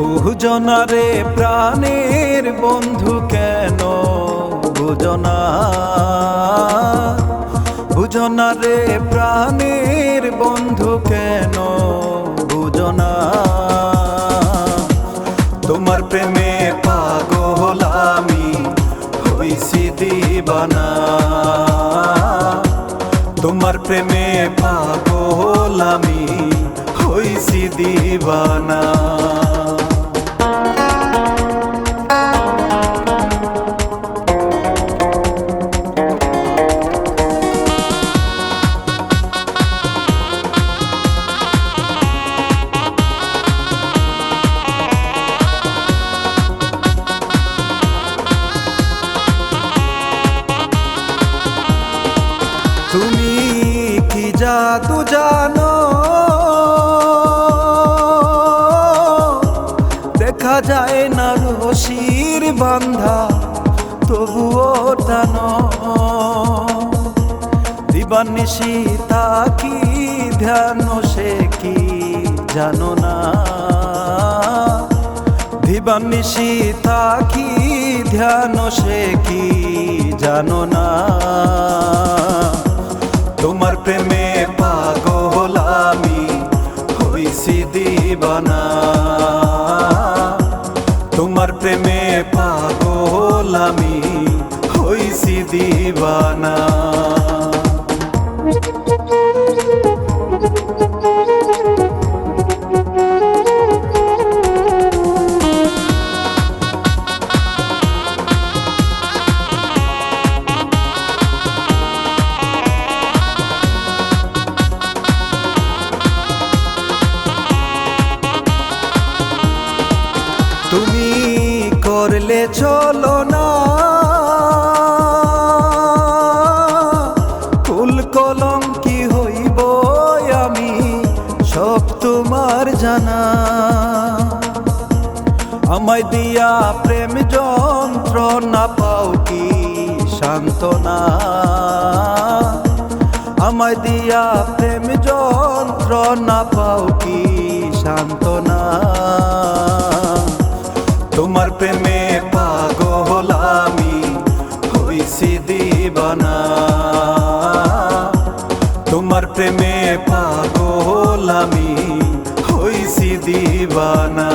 বুঝনারে প্রাণের বন্ধু কেন বুঝনা বুঝনারে প্রাণের বন্ধু কেন বুঝনা তোমার প্রেমে পাগল আমি হইছি দিবানা। তোমার প্রেমে পাগল আমি হইছি দিবানা। জাদু জানো? দেখা যায় না রশির বান্ধা, তবুও টানো। দিবানিশি তা কি ধ্যান সে কি জানো না? দিবানিশি তা কি ধ্যান সে কি জানো না? তোমার প্রেমে পাগল দিবানা। তোমার প্রেমে পাগল আমি হইছি দিবানা। তুমি করলে চলো না। ফুল কলম কি হইব আমি, সব তোমার জানা। আমায় দিয়া প্রেম যন্ত্রণা পাও কি সান্ত্বনা? আমায় দিয়া প্রেম যন্ত্রণা পাও কি সান্ত্বনা? তোমার প্রেমে পাগল আমি হইছি দিবানা।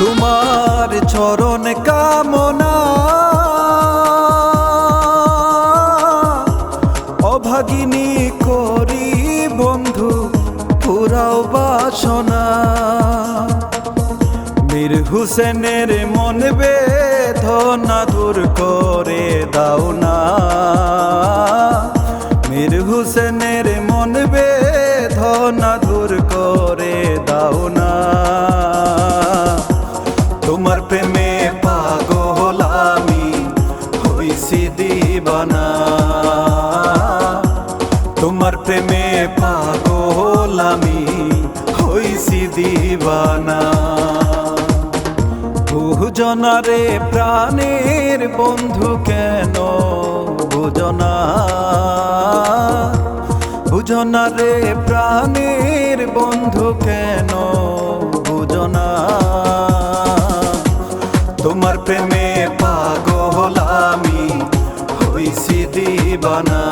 তোমার চরণ কামনা। অভাগিনী করি বন্ধু পুরাও বাসনা। মীর হুসেনের মন বেদনা দূর করে দাও না। তোমার প্রেমে পাগল আমি হইছি দিবানা। বুঝনারে প্রাণের বন্ধু কেন বুঝনা? বুঝনারে প্রাণের বন্ধু কেন বুঝনা? তোমার প্রেমে পাগল দিবানা।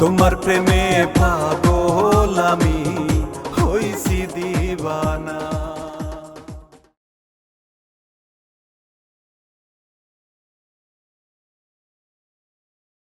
তোমার প্রেমে পাগল আমি হইছি দিবানা।